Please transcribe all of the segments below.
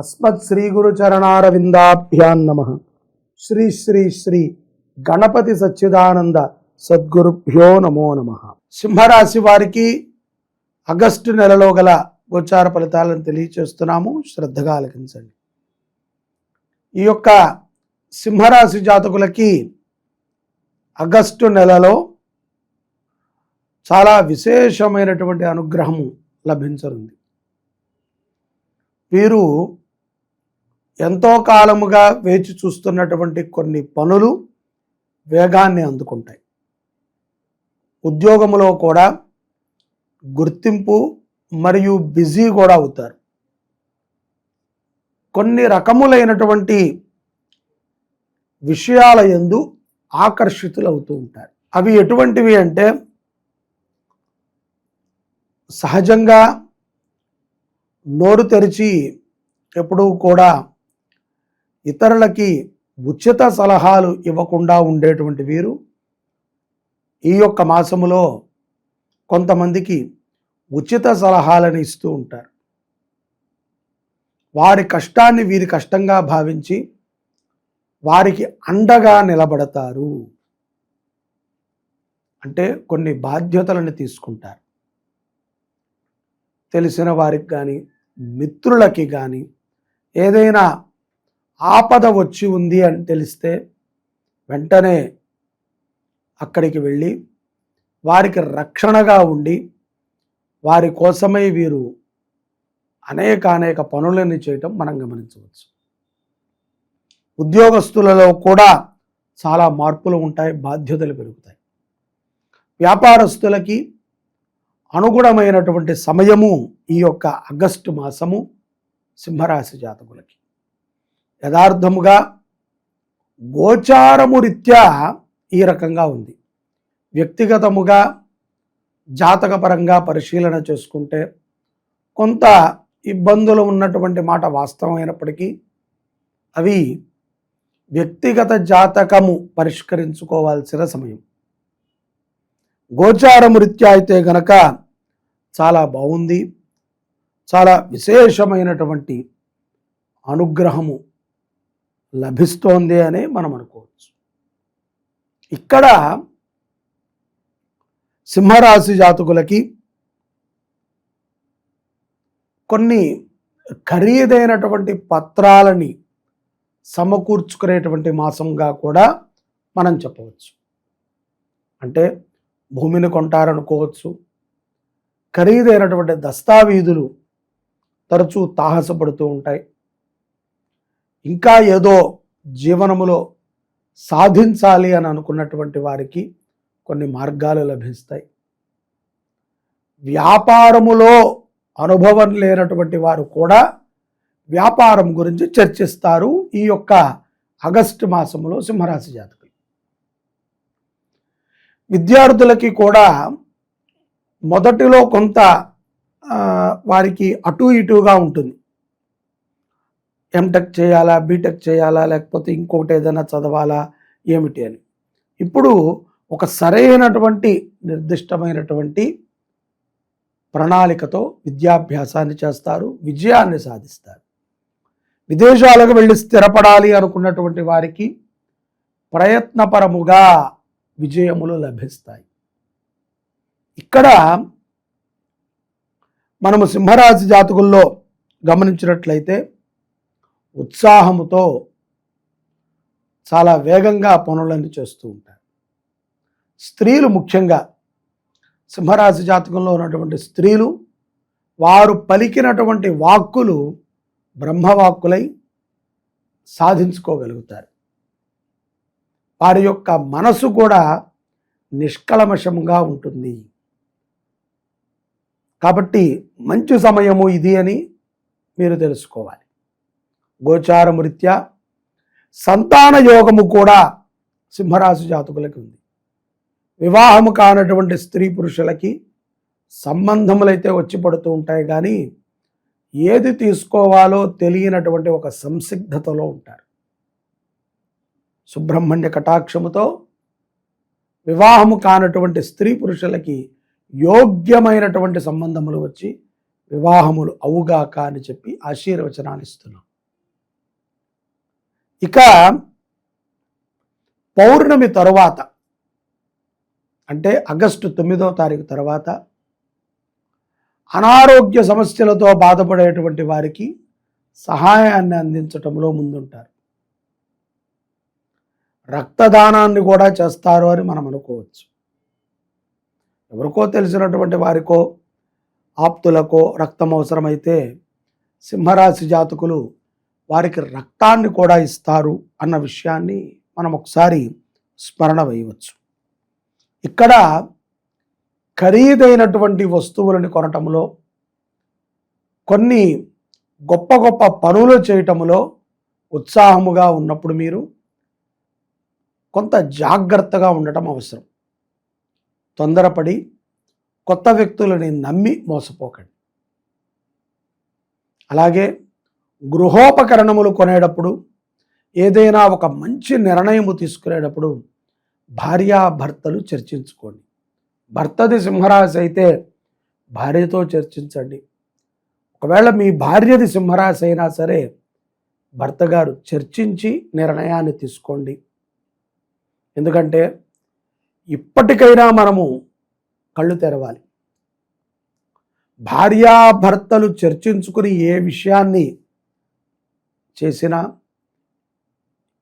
అస్మత్ శ్రీ గురు చరణారవిందాభ్యాన్ నమ. శ్రీ శ్రీ శ్రీ గణపతి సచ్చిదానంద సద్గురుభ్యో నమో నమ. సింహరాశి వారికి ఆగస్టు నెలలో గల గోచార ఫలితాలను తెలియచేస్తున్నాము. శ్రద్ధగా ఆలకించండి. ఈ యొక్క సింహరాశి జాతకులకి ఆగస్టు నెలలో చాలా విశేషమైనటువంటి అనుగ్రహము లభించనుంది. వీరు ఎంతో కాలముగా వేచి చూస్తున్నటువంటి కొన్ని పనులు వేగాన్ని అందుకుంటాయి. ఉద్యోగములో కూడా గుర్తింపు మరియు బిజీ కూడా అవుతారు. కొన్ని రకములైనటువంటి విషయాల ఎందు ఆకర్షితులు అవుతూ ఉంటారు. అవి ఎటువంటివి అంటే సహజంగా నోరు తెరిచి ఎప్పుడూ కూడా ఇతరులకి ఉచిత సలహాలు ఇవ్వకుండా ఉండేటువంటి వీరు ఈ యొక్క మాసములో కొంతమందికి ఉచిత సలహాలను ఇస్తూ ఉంటారు. వారి కష్టాన్ని వీరి కష్టంగా భావించి వారికి అండగా నిలబడతారు. అంటే కొన్ని బాధ్యతలను తీసుకుంటారు. తెలిసిన వారికి కానీ మిత్రులకి కానీ ఏదైనా ఆపద వచ్చి ఉంది అని తెలిస్తే వెంటనే అక్కడికి వెళ్ళి వారికి రక్షణగా ఉండి వారి కోసమై వీరు అనేక అనేక పనులని చేయటం మనం గమనించవచ్చు. ఉద్యోగస్తులలో కూడా చాలా మార్పులు ఉంటాయి బాధ్యతలు పెరుగుతాయి. వ్యాపారస్తులకి అనుగుణమైనటువంటి సమయము ఈ యొక్క ఆగస్టు మాసము సింహరాశి జాతకులకి. యథార్థముగా గోచారము రీత్యా ఈ రకంగా ఉంది. వ్యక్తిగతముగా జాతకపరంగా పరిశీలన చేసుకుంటే కొంత ఇబ్బందులు ఉన్నటువంటి మాట వాస్తవమైనప్పటికీ అవి వ్యక్తిగత జాతకము పరిష్కరించుకోవాల్సిన సమయం. గోచారము రీత్యా అయితే గనక చాలా బాగుంది. చాలా విశేషమైనటువంటి అనుగ్రహము లభిస్తోంది అని మనం అనుకోవచ్చు. ఇక్కడ సింహరాశి జాతకులకి కొన్ని ఖరీదైనటువంటి పత్రాలని సమకూర్చుకునేటువంటి మాసంగా కూడా మనం చెప్పవచ్చు. అంటే భూమిని కొంటారనుకోవచ్చు. ఖరీదైనటువంటి దస్తావీదులు తరచూ తాహసపడుతూ ఉంటాయి. ఇంకా ఏదో జీవనములో సాధించాలి అని అనుకున్నటువంటి వారికి కొన్ని మార్గాలు లభిస్తాయి. వ్యాపారములో అనుభవం లేనటువంటి వారు కూడా వ్యాపారం గురించి చర్చిస్తారు ఈ యొక్క ఆగస్టు మాసంలో సింహరాశి జాతకులు. విద్యార్థులకి కూడా మొదటిలో కొంత వారికి అటు ఇటుగా ఉంటుంది. ఎంటెక్ చేయాలా బీటెక్ చేయాలా లేకపోతే ఇంకొకటి ఏదైనా చదవాలా ఏమిటి అని. ఇప్పుడు ఒక సరైనటువంటి నిర్దిష్టమైనటువంటి ప్రణాళికతో విద్యాభ్యాసాన్ని చేస్తారు విజయాన్ని సాధిస్తారు. విదేశాలకు వెళ్ళి స్థిరపడాలి అనుకున్నటువంటి వారికి ప్రయత్నపరముగా విజయములు లభిస్తాయి. ఇక్కడ మనము సింహరాశి జాతకుల్లో గమనించినట్లయితే ఉత్సాహముతో చాలా వేగంగా పనులన్నీ చేస్తూ ఉంటారు. స్త్రీలు ముఖ్యంగా సింహరాశి జాతకంలో ఉన్నటువంటి స్త్రీలు వారు పలికినటువంటి వాక్కులు బ్రహ్మవాక్కులై సాధించుకోగలుగుతారు. వారి యొక్క మనసు కూడా నిష్కలమషముగా ఉంటుంది. కాబట్టి మంచి సమయము ఇది అని మీరు తెలుసుకోవాలి. గోచారమృత్యా సంతాన యోగము కూడా సింహరాశి జాతకులకి ఉంది. వివాహము కానటువంటి స్త్రీ పురుషులకి సంబంధములైతే వచ్చి పడుతూ ఉంటాయి కానీ ఏది తీసుకోవాలో తెలియనటువంటి ఒక సంసిగ్ధతలో ఉంటారు. సుబ్రహ్మణ్య కటాక్షముతో వివాహము కానటువంటి స్త్రీ పురుషులకి యోగ్యమైనటువంటి సంబంధములు వచ్చి వివాహములు అవుగాక అని చెప్పి ఆశీర్వచనాలు ఇస్తున్నాం. ఇక పౌర్ణమి తరువాత అంటే ఆగస్టు తొమ్మిదో తారీఖు తర్వాత అనారోగ్య సమస్యలతో బాధపడేటువంటి వారికి సహాయాన్ని అందించటంలో ముందుంటారు. రక్తదానాన్ని కూడా చేస్తారు అని మనం అనుకోవచ్చు. ఎవరికో తెలిసినటువంటి వారికో ఆప్తులకో రక్తం అవసరమైతే సింహరాశి జాతకులు వారికి రక్తాన్ని కూడా ఇస్తారు అన్న విషయాన్ని మనం ఒకసారి స్మరణ వేయవచ్చు. ఇక్కడ ఖరీదైనటువంటి వస్తువులను కొనటంలో కొన్ని గొప్ప గొప్ప పనులు చేయటంలో ఉత్సాహముగా ఉన్నప్పుడు మీరు కొంత జాగ్రత్తగా ఉండటం అవసరం. తొందరపడి కొత్త వ్యక్తులని నమ్మి మోసపోకండి. అలాగే గృహోపకరణములు కొనేటప్పుడు ఏదైనా ఒక మంచి నిర్ణయము తీసుకునేటప్పుడు భార్యాభర్తలు చర్చించుకోండి. భర్తది సింహరాశి అయితే భార్యతో చర్చించండి. ఒకవేళ మీ భార్యది సింహరాశి అయినా సరే భర్త గారు చర్చించి నిర్ణయాన్ని తీసుకోండి. ఎందుకంటే ఇప్పటికైనా మనము కళ్ళు తెరవాలి. భార్యాభర్తలు చర్చించుకుని ఏ విషయాన్ని చేసినా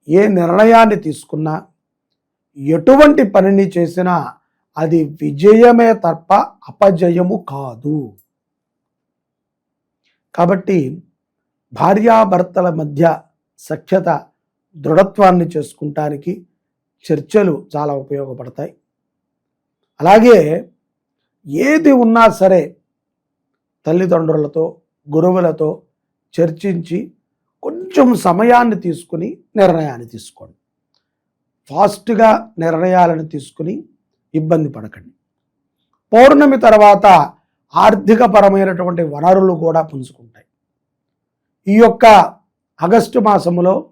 ఏ నిర్ణయాన్ని తీసుకున్నా ఎటువంటి పనిని చేసినా అది విజయమే తప్ప అపజయము కాదు. కాబట్టి భార్యాభర్తల మధ్య సఖ్యత దృఢత్వాన్ని చేసుకుంటానికి చర్చలు చాలా ఉపయోగపడతాయి. అలాగే ఏది ఉన్నా సరే తల్లిదండ్రులతో గురువులతో చర్చించి కొంచెం సమయాన్ని తీసుకుని నిర్ణయాన్ని తీసుకోండి. ఫాస్ట్గా నిర్ణయాలను తీసుకుని ఇబ్బంది పడకండి. పౌర్ణమి తర్వాత ఆర్థికపరమైనటువంటి వనరులు కూడా పుంజుకుంటాయి. ఈ యొక్క ఆగస్టు మాసములో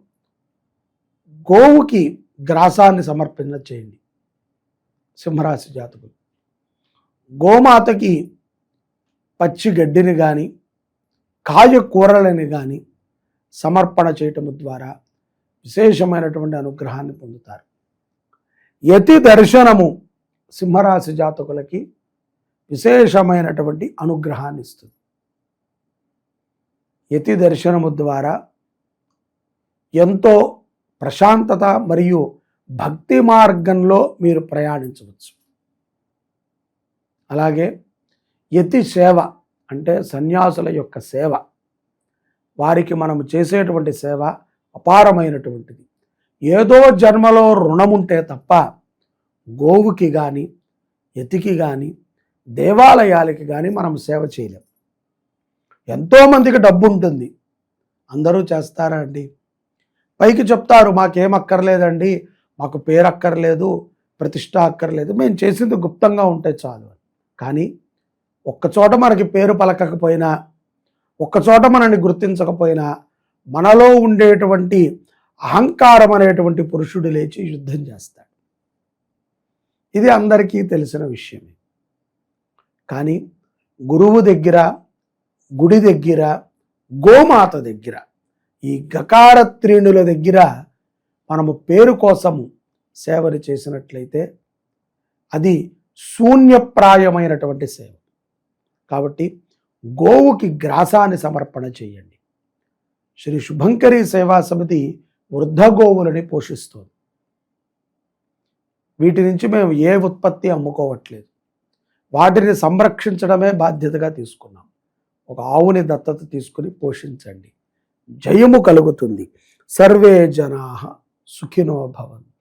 గోవుకి గ్రాసాన్ని సమర్పణ చేయండి. సింహరాశి జాతకులు. గోమాతకి పచ్చి గడ్డిని కానీ కాయ కూరలని కానీ సమర్పణ చేయటము ద్వారా విశేషమైనటువంటి అనుగ్రహాన్ని పొందుతారు. యతి దర్శనము సింహరాశి జాతకులకి విశేషమైనటువంటి అనుగ్రహాన్ని ఇస్తుంది. యతి దర్శనము ద్వారా ఎంతో ప్రశాంతత మరియు భక్తి మార్గంలో మీరు ప్రయాణించవచ్చు. అలాగే యతి సేవ అంటే సన్యాసుల యొక్క సేవ వారికి మనం చేసేటువంటి సేవ అపారమైనటువంటిది. ఏదో జన్మలో రుణముంటే తప్ప గోవుకి కానీ ఎతికి కానీ దేవాలయాలకి కానీ మనం సేవ చేయలేం. ఎంతోమందికి డబ్బు ఉంటుంది అందరూ చేస్తారా అండి? పైకి చెప్తారు మాకేం అక్కర్లేదండి మాకు పేరు అక్కర్లేదు ప్రతిష్ట అక్కర్లేదు మేము చేసింది గుప్తంగా ఉంటే చాలు కానీ ఒక్కచోట మనకి పేరు పలకకపోయినా ఒక్కచోట మనల్ని గుర్తించకపోయినా మనలో ఉండేటువంటి అహంకారం అనేటువంటి పురుషుడు లేచి యుద్ధం చేస్తాడు. ఇది అందరికీ తెలిసిన విషయమే. కానీ గురువు దగ్గర గుడి దగ్గర గోమాత దగ్గర ఈ గకార త్రేణుల దగ్గర మనము పేరు కోసము సేవలు చేసినట్లయితే అది శూన్యప్రాయమైనటువంటి సేవ. కాబట్టి గోవుకి గ్రాసాన్ని సమర్పణ చేయండి. శ్రీ శుభంకరి సేవా సమితి వృద్ధ గోవులని పోషిస్తుంది. వీటి నుంచి మేము ఏ ఉత్పత్తి అమ్ముకోవట్లేదు. వాటిని సంరక్షించడమే బాధ్యతగా తీసుకున్నాం. ఒక ఆవుని దత్తత తీసుకుని పోషించండి. జయము కలుగుతుంది. సర్వే జనా సుఖినో భవంతు.